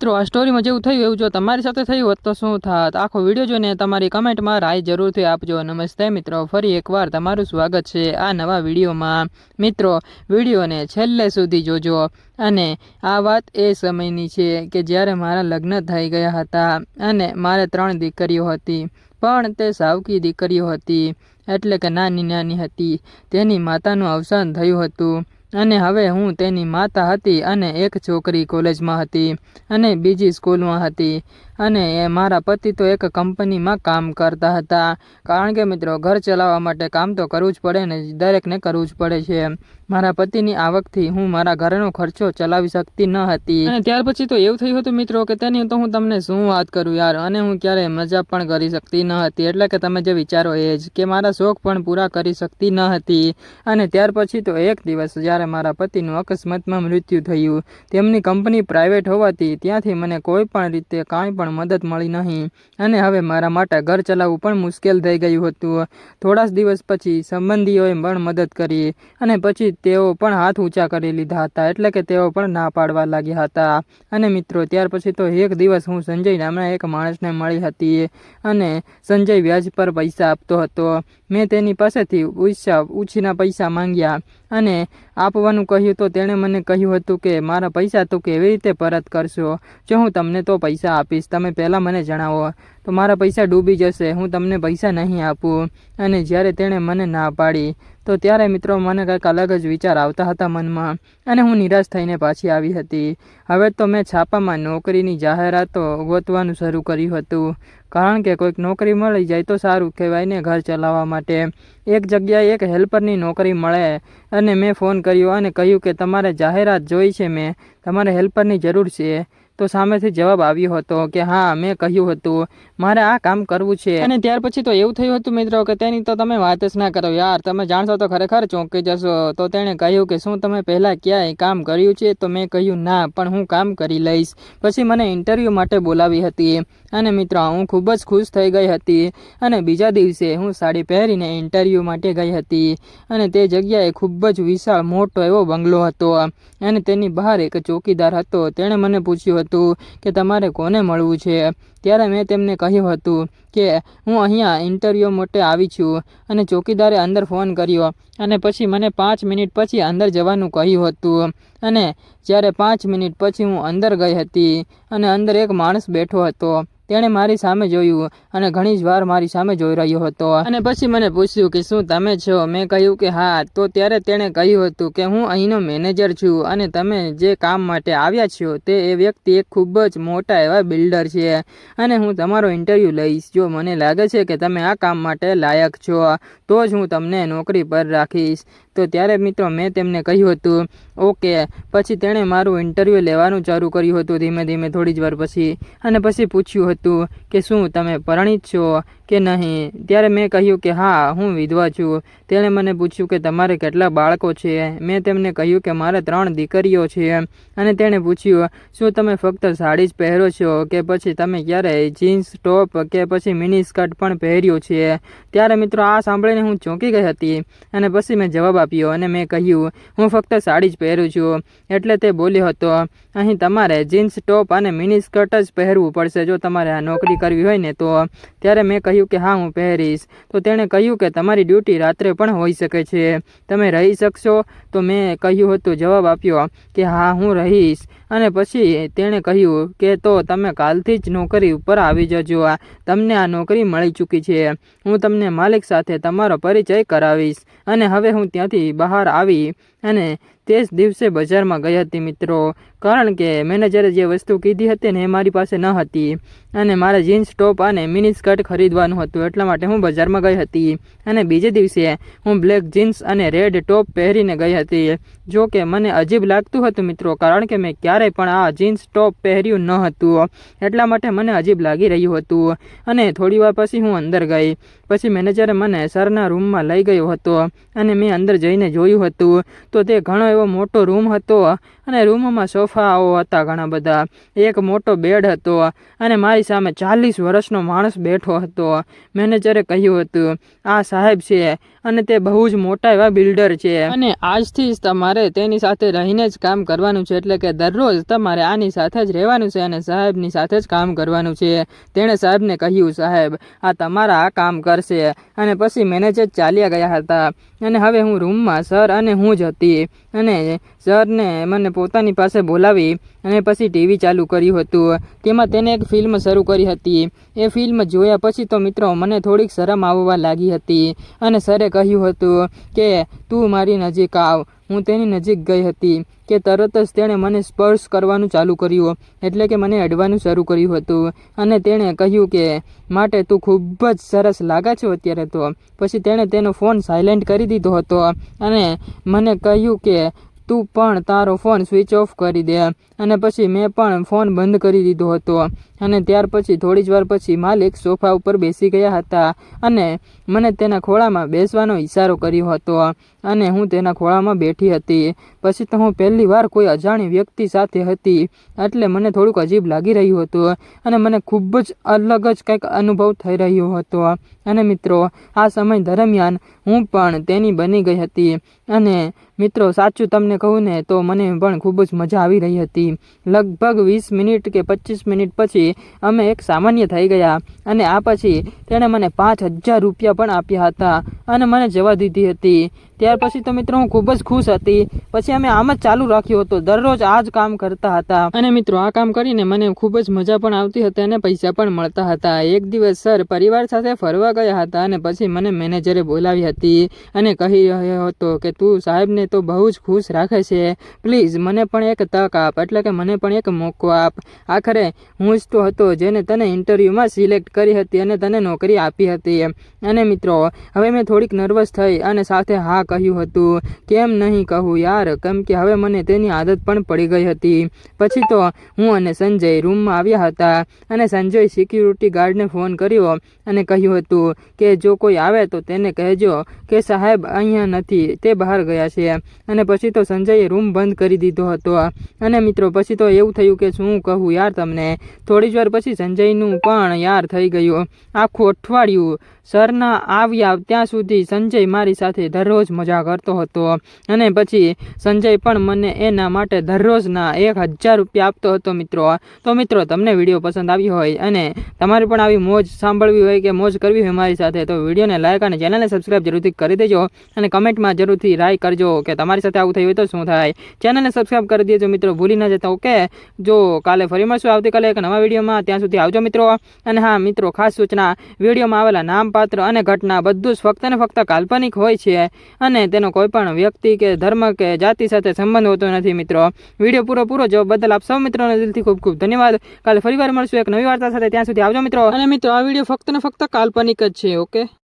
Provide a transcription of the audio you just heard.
મિત્રો, આ સ્ટોરીમાં જેવું થયું, એવું જો તમારી સાથે થયું હોત તો શું થાત? આખો વીડિયો જોઈને તમારી કમેન્ટમાં રાય જરૂરથી આપજો. નમસ્તે મિત્રો, ફરી એકવાર તમારું સ્વાગત છે આ નવા વિડીયોમાં. મિત્રો, વિડીયોને છેલ્લે સુધી જોજો. અને આ વાત એ સમયની છે કે જ્યારે મારા લગ્ન થઈ ગયા હતા અને મારે ત્રણ દીકરીઓ હતી, પણ તે સાવકી દીકરીઓ હતી, એટલે કે નાની નાની હતી. તેની માતાનું અવસાન થયું હતું. અને હવે હું તેની માતા હતી અને એક છોકરી કોલેજમાં હતી અને બીજી સ્કૂલમાં હતી. અને એ મારા પતિ તો એક કંપનીમાં કામ કરતા હતા. કારણ કે મિત્રો, ઘર ચલાવવા માટે કામ તો કરવું જ પડે ને દરેકને કરવું જ પડે છે. મારા પતિની આવકથી હું મારા ઘરનો ખર્ચો ચલાવી શકતી ન હતી. અને ત્યાર પછી તો એવું થયું હતું મિત્રો કે તેની તો હું તમને શું વાત કરું યાર? અને હું ક્યારેય મજા પણ કરી શકતી ન હતી. એટલે કે તમે જે વિચારો એ જ કે મારા શોખ પણ પૂરા કરી શકતી ન હતી. અને ત્યાર પછી તો એક દિવસ જ્યારે મારા પતિનું અકસ્માતમાં મૃત્યુ થયું, તેમની કંપની પ્રાઇવેટ હોવાથી ત્યાંથી મને કોઈ પણ રીતે કાંઈ પણ મદદ મળી નહીં. અને હવે મારા માટે ઘર ચલાવવું પણ મુશ્કેલ થઈ ગયું હતું. થોડા જ દિવસ પછી સંબંધીઓએ પણ મદદ કરી. અને પછી તેઓ પણ હાથ ઊંચા કરી લીધા હતા, એટલે કે તેઓ પણ ના પાડવા લાગ્યા હતા. અને મિત્રો, ત્યાર પછી તો એક દિવસ હું સંજય નામના એક માણસને મળી હતી અને સંજય વ્યાજ પર પૈસા આપતો હતો. મેં તેની પાસેથી ઉછા ઉછીના પૈસા માંગ્યા અને આપવાનું કહ્યું તો તેણે મને કહ્યું હતું કે, મારા પૈસા તું કેવી રીતે પરત કરશો? જો હું તમને તો પૈસા આપીશ, તમે પહેલાં મને જણાવો. તો મારા પૈસા ડૂબી જશે, હું તમને પૈસા નહીં આપું. અને જ્યારે તેણે મને ના પાડી, તો ત્યારે મિત્રો મને કંઈક અલગ જ વિચાર આવતા હતા મનમાં અને હું નિરાશ થઈને પાછી આવી હતી. હવે તો મેં છાપામાં નોકરીની જાહેરાતો ગોતવાનું શરૂ કર્યું હતું. કારણ કે કોઈક નોકરી મળી જાય તો સારું કહેવાય ને ઘર ચલાવવા માટે. એક જગ્યાએ એક હેલ્પરની નોકરી મળે અને મેં ફોન કર્યો અને કહ્યું કે તમારે જાહેરાત જોઈ છે મેં. તમારે હેલ્પરની જરૂર છે. તો સામેથી જવાબ આવ્યો હતો કે, હા, મેં કહ્યું હતું. મારે આ કામ કરવું છે. અને ત્યાર પછી તો એવું થયું હતું મિત્રો કે તેની તો તમે વાત જ ના કરો. યાર, તમે જાણશો તો ખરેખર ચોંકી જશો. તો તેણે કહ્યું કે, શું તમે પહેલાં ક્યાંય કામ કર્યું છે? તો મેં કહ્યું, ના, પણ હું કામ કરી લઈશ. પછી મને ઇન્ટરવ્યૂ માટે બોલાવી હતી. અને મિત્રો, હું ખૂબ જ ખુશ થઈ ગઈ હતી. અને બીજા દિવસે હું સાડી પહેરીને ઇન્ટરવ્યૂ માટે ગઈ હતી. અને તે જગ્યાએ ખૂબ જ વિશાળ, મોટો એવો બંગલો હતો. અને તેની બહાર એક ચોકીદાર હતો. તેણે મને પૂછ્યું હતું કે તમારે કોને મળવું છે? ત્યારે મેં તેમને કહ્યું હતું કે, હું અહીંયા ઇન્ટરવ્યૂ માટે આવી છું. અને ચોકીદારે અંદર ફોન કર્યો અને પછી મને પાંચ મિનિટ પછી અંદર જવાનું કહ્યું હતું. અને જ્યારે પાંચ મિનિટ પછી હું અંદર ગઈ હતી અને અંદર એક માણસ બેઠો હતો. તેણે મારી સામે જોયું અને ઘણી જ વાર મારી સામે જોઈ રહ્યો હતો. અને પછી મને પૂછ્યું કે શું તમે છો? મેં કહ્યું કે હા, તો ત્યારે તેણે કહ્યું હતું કે હું અહીંનો મેનેજર છું અને તમે જે કામ માટે આવ્યા છો તે એ વ્યક્તિ એક ખૂબ જ મોટા એવા બિલ્ડર છે અને હું તમારો ઇન્ટરવ્યૂ લઈશ. જો મને લાગે છે કે તમે આ કામ માટે લાયક છો, તો જ હું તમને નોકરી પર રાખીશ. તો ત્યારે મિત્રો મેં તેમને કહ્યું હતું, ઓકે. પછી તેણે મારું ઇન્ટરવ્યૂ લેવાનું ચાલુ કર્યું હતું ધીમે ધીમે થોડી જ વાર પછી. અને પછી પૂછ્યું હતું કે શું તમે પરણિત છો? કે નહીં? ત્યારે મેં કહ્યું કે, હા, હું વિધવા છું. તેણે મને પૂછ્યું કે, તમારે કેટલા બાળકો છે? મેં તેમને કહ્યું કે, મારે ત્રણ દીકરીઓ છે. અને તેણે પૂછ્યું, શું તમે ફક્ત સાડી જ પહેરો છો? કે પછી તમે ક્યારેય જીન્સ, ટોપ, કે પછી મિની સ્કર્ટ પણ પહેર્યું છે? ત્યારે મિત્રો, આ સાંભળીને હું ચોંકી ગઈ હતી અને પછી મેં જવાબ આપ્યો અને મેં કહ્યું, હું ફક્ત સાડી જ પહેરું છું. એટલે તે બોલ્યો હતો, અહીં તમારે જીન્સ, ટોપ અને મિની સ્કર્ટ જ પહેરવું પડશે જો તમારે આ નોકરી કરવી હોય ને તો. ત્યારે મેં કહ્યું કહ્યું કે, હા, હું પહેરીશ. તો તેણે કહ્યું કે, તમારી ડ્યુટી રાત્રે પણ હોઈ શકે છે. તમે રહી શકશો. તો મેં કહ્યું હતું, જવાબ આપ્યો કે, હા, હું રહીશ. અને પછી તેણે કહ્યું કે તો તમે કાલથી જ નોકરી ઉપર આવી જજો. આ તમને આ નોકરી મળી ચૂકી છે. હું તમને માલિક સાથે તમારો પરિચય કરાવીશ. અને હવે હું ત્યાંથી બહાર આવી અને તે જ દિવસે બજારમાં ગઈ હતી મિત્રો. કારણ કે મેનેજરે જે વસ્તુ કીધી હતી ને એ મારી પાસે ન હતી. અને મારે જીન્સ, ટોપ અને મિની સ્કર્ટ ખરીદવાનું હતું. એટલા માટે હું બજારમાં ગઈ હતી. અને બીજે દિવસે હું બ્લેક જીન્સ અને રેડ ટોપ પહેરીને ગઈ હતી. જો કે મને અજીબ લાગતું હતું મિત્રો, કારણ કે મેં ક્યારેય પણ આ જીન્સ ટોપ પહેર્યું ન હતું. એટલા માટે મને અજીબ લાગી રહ્યું હતું. અને થોડી વાર પછી હું અંદર ગઈ. પછી મેનેજરે મને સરના રૂમમાં લઈ ગયો હતો અને મેં અંદર જઈને જોયું હતું. તો તે ઘણો એવો મોટો રૂમ હતો અને રૂમમાં સોફાઓ હતા ઘણા બધા. એક મોટો બેડ હતો અને મારી સામે ચાલીસ વર્ષનો માણસ બેઠો હતો. મેનેજરે કહ્યું હતું, આ સાહેબ છે અને તે બહુ જ મોટા એવા બિલ્ડર છે. અને આજથી જ તમારે તેની સાથે રહીને જ કામ કરવાનું છે એટલે કે દરરોજ તમારે આની સાથે જ રહેવાનું છે અને સાહેબની સાથે જ કામ કરવાનું છે. તેણે સાહેબને કહ્યું, સાહેબ, આ તમારા આ કામ કરશે. અને પછી મેનેજર ચાલ્યા ગયા હતા. અને હવે હું રૂમમાં, સર, અને હું જ હતી. અને સરને મને પોતાની પાસે બોલાવી અને પછી ટીવી ચાલુ કર્યું હતું. તેમાં તેને એક ફિલ્મ શરૂ કરી હતી. એ ફિલ્મ જોયા પછી તો મિત્રો મને થોડીક શરમ આવવા લાગી હતી અને સરે કહ્યું હતું કે, તું મારી નજીક આવ. હું તેની નજીક ગઈ હતી કે તરત જ તેણે મને સ્પર્શ કરવાનું ચાલુ કર્યું. એટલે કે મને અડવાનું શરૂ કર્યું હતું. અને તેણે કહ્યું કે, માટે તું ખૂબ જ સરસ લાગે છો અત્યારે તો. પછી તેણે તેનો ફોન સાયલેન્ટ કરી દીધો હતો અને મને કહ્યું કે, તું પણ તારો ફોન સ્વિચ ઓફ કરી દે. અને પછી મેં પણ ફોન બંધ કરી દીધો હતો. અને ત્યાર પછી થોડી જ વાર પછી માલિક સોફા ઉપર બેસી ગયા હતા અને મને તેના ખોળામાં બેસવાનો ઈશારો કર્યો હતો. અને હું તેના ખોળામાં બેઠી હતી. પછી તો હું પહેલી વાર કોઈ અજાણી વ્યક્તિ સાથે હતી, એટલે મને થોડુંક અજીબ લાગી રહ્યું હતું અને મને ખૂબ જ અલગ જ કંઈક અનુભવ થઈ રહ્યો હતો. અને મિત્રો, આ સમય દરમિયાન હું પણ તેની બની ગઈ હતી. અને મિત્રો, સાચું તમને કહું ને તો મને પણ ખૂબ જ મજા આવી રહી હતી. લગભગ વીસ મિનિટ કે પચીસ મિનિટ પછી અમે એક સામાન્ય થઈ ગયા અને આ પછી તેણે મને પાંચ હજાર રૂપિયા પણ આપ્યા હતા અને મને જવા દીધી હતી. ત્યાર પછી તો મિત્રો હું ખૂબ જ ખુશ હતી. પછી અમે આમ જ ચાલુ રાખ્યું હતું. દરરોજ આ જ કામ કરતા હતા. અને મિત્રો, આ કામ કરીને મને ખૂબ જ મજા પણ આવતી હતી અને પૈસા પણ મળતા હતા. એક દિવસ સર પરિવાર સાથે ફરવા ગયા હતા અને પછી મને મેનેજરે બોલાવી હતી અને કહી રહ્યો હતો કે, તું સાહેબને તો બહુ જ ખુશ રાખે છે. પ્લીઝ, મને પણ એક તક આપ. એટલે કે મને પણ એક મોકો આપ. આખરે હું જ તો હતો જેને તને ઇન્ટરવ્યૂમાં સિલેક્ટ કરી હતી અને તને નોકરી આપી હતી. અને મિત્રો, હવે મેં થોડીક નર્વસ થઈ અને સાથે હા કહ્યું હતું. કેમ નહીં કહું યાર? કેમ કે હવે મને તેની આદત પણ પડી ગઈ હતી. પછી તો હું અને સંજય રૂમમાં આવ્યા હતા અને સંજય સિક્યુરિટી ગાર્ડને ફોન કર્યો અને કહ્યું હતું કે જો કોઈ આવે તો તેને કહેજો કે સાહેબ અહીંયા નથી, તે બહાર ગયા છે. અને પછી તો સંજયે રૂમ બંધ કરી દીધો હતો. અને મિત્રો, પછી તો એવું થયું કે શું કહું યાર તમને? થોડી જ વાર પછી સંજયનું પણ યાર થઈ ગયું. આખું અઠવાડિયું સરના આવ્યા ત્યાં સુધી સંજય મારી સાથે દરરોજ મજા કરતો હતો. અને પછી સંજય પણ મને એના માટે દરરોજના એક હજાર રૂપિયા આપતો હતો મિત્રો. તો મિત્રો, તમને વીડિયો પસંદ આવી હોય અને તમારે પણ આવી મોજ સાંભળવી હોય કે મોજ કરવી હોય મારી સાથે, તો વિડીયોને લાઈક અને ચેનલને સબસ્ક્રાઈબ જરૂરથી કરી દેજો અને કમેન્ટમાં જરૂરથી રાય કરજો કે તમારી સાથે આવું થયું હોય તો શું થાય. ચેનલને સબસ્ક્રાઈબ કરી દેજો મિત્રો, ભૂલી ન જતા. ઓકે જો કાલે ફરી મળશું આવતીકાલે એક નવા વિડીયોમાં. ત્યાં સુધી આવજો મિત્રો. અને હા, મિત્રો, ખાસ સૂચના, વિડીયોમાં આવેલા નામપાત્ર અને ઘટના બધું જ ફક્ત ને ફક્ત કાલ્પનિક હોય છે. અને તેનો કોઈ પણ વ્યક્તિ કે ધર્મ કે જાતિ સાથે સંબંધ હોતો નથી, મિત્રો. વીડિયો પૂરો પૂરો જો બદલ આપ સૌ મિત્રોને દિલથી ખૂબ ખૂબ ધન્યવાદ. કાલે ફરીવાર મળશું એક નવી વાર્તા સાથે. ત્યાં સુધી આવજો, મિત્રો. અને મિત્રો, આ વીડિયો ફક્ત ને ફક્ત કાલ્પનિક જ છે, ઓકે?